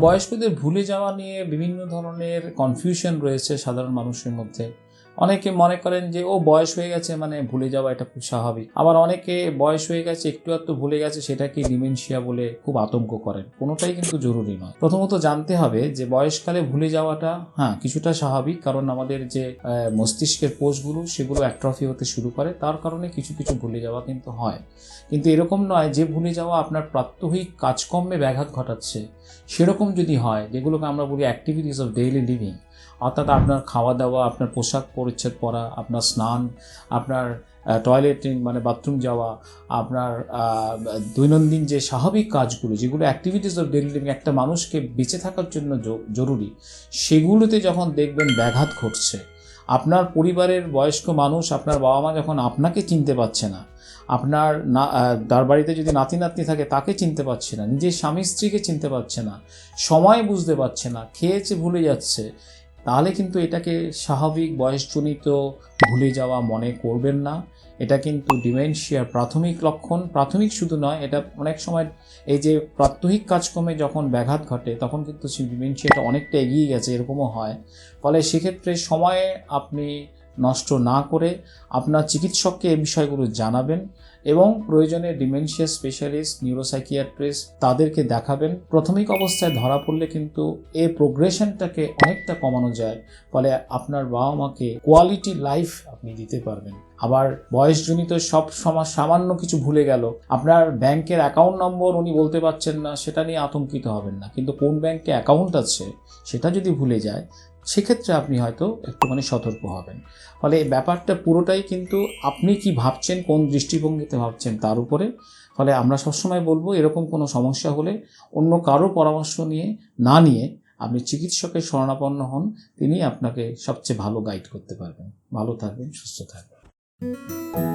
বয়স্কদের ভুলে যাওয়া নিয়ে বিভিন্ন ধরনের কনফিউশন রয়েছে সাধারণ মানুষের মধ্যে। অনেকে মনে করেন যে, ও বয়স হয়ে গেছে মানে ভুলে যাওয়া এটা খুব স্বাভাবিক। আবার অনেকে বয়স হয়ে গেছে, একটু একটু ভুলে গেছে, সেটাকে ডিমেনশিয়া বলে খুব আতঙ্ক করেন। কোনোটাই কিন্তু জরুরি নয়। প্রথমত জানতে হবে যে, বয়সকালে ভুলে যাওয়াটা হ্যাঁ কিছুটা স্বাভাবিক, কারণ আমাদের যে মস্তিষ্কের কোষগুলো, সেগুলো অ্যাট্রফি হতে শুরু করে, তার কারণে কিছু কিছু ভুলে যাওয়া কিন্তু হয়। কিন্তু এরকম নয় যে, ভুলে যাওয়া আপনার প্রাত্যহিক কাজকর্মে ব্যাঘাত ঘটাচ্ছে। সেরকম যদি হয়, যেগুলোকে আমরা বলি অ্যাক্টিভিটিস অফ ডেইলি লিভিং অর্থাৎ আপনার খাওয়া দাওয়া আপনার পোশাক পরিচ্ছদ পরা, আপনার স্নান, আপনার টয়লেটিং মানে বাথরুম যাওয়া, আপনার দৈনন্দিন যে স্বাভাবিক কাজগুলো, যেগুলো অ্যাক্টিভিটিস অফ ডেইলি লিভিং একটা মানুষকে বেঁচে থাকার জন্য জরুরি, সেগুলোতে যখন দেখবেন ব্যাঘাত ঘটছে, আপনার পরিবারের বয়স্ক মানুষ, আপনার বাবা মা যখন আপনাকে চিনতে পারছে না, আপনার না তার বাড়িতে যদি নাতি নাতনি থাকে, তাকে চিনতে পারছে না, নিজের স্বামী স্ত্রীকে চিনতে পারছে না, সময় বুঝতে পারছে না, খেয়েছে, ভুলে যাচ্ছে তাহলে কিন্তু এটাকে স্বাভাবিক বয়সজনিত ভুলে যাওয়া মনে করবেন না। এটা কিন্তু ডিমেনশিয়ার প্রাথমিক লক্ষণ। প্রাথমিক শুধু নয়, এটা অনেক সময় এই যে প্রাত্যহিক কাজকর্মে যখন ব্যাঘাত ঘটে, তখন কিন্তু সেই ডিমেনশিয়াটা অনেকটা এগিয়ে গেছে, এরকমও হয়। ফলে সেক্ষেত্রে সময়ে আপনি নষ্ট না করে আপনার চিকিৎসককে এই বিষয়গুলো জানাবেন এবং প্রয়োজনে ডিমেনশিয়া স্পেশালিস্ট, নিউরোসাইকিয়াট্রিস্ট তাদেরকে দেখাবেন। প্রাথমিক অবস্থায় ধরা পড়লে কিন্তু এই প্রোগ্রেশনটাকে অনেকটা কমানো যায়, ফলে আপনার বাবা মাকে কোয়ালিটি লাইফ আপনি দিতে পারবেন। আবার বয়সজনিত সব সময় সামান্য কিছু ভুলে গেল, আপনার ব্যাংকের অ্যাকাউন্ট নম্বর উনি বলতে পারছেন না, সেটা নিয়ে আতঙ্কিত হবেন না। কিন্তু কোন ব্যাংকে অ্যাকাউন্ট আছে, সেটা যদি ভুলে যায় সেক্ষেত্রে আপনি হয়তো একটুখানি সতর্ক হবেন। ফলে এই ব্যাপারটা পুরোটাই কিন্তু আপনি কি ভাবছেন, কোন দৃষ্টিভঙ্গিতে ভাবছেন তার উপরে। ফলে আমরা সবসময় বলব, এরকম কোনো সমস্যা হলে অন্য কারও পরামর্শ নিয়ে, না নিয়ে আপনি চিকিৎসকের শরণাপন্ন হন, তিনি আপনাকে সবচেয়ে ভালো গাইড করতে পারবেন। ভালো থাকবেন, সুস্থ থাকবেন।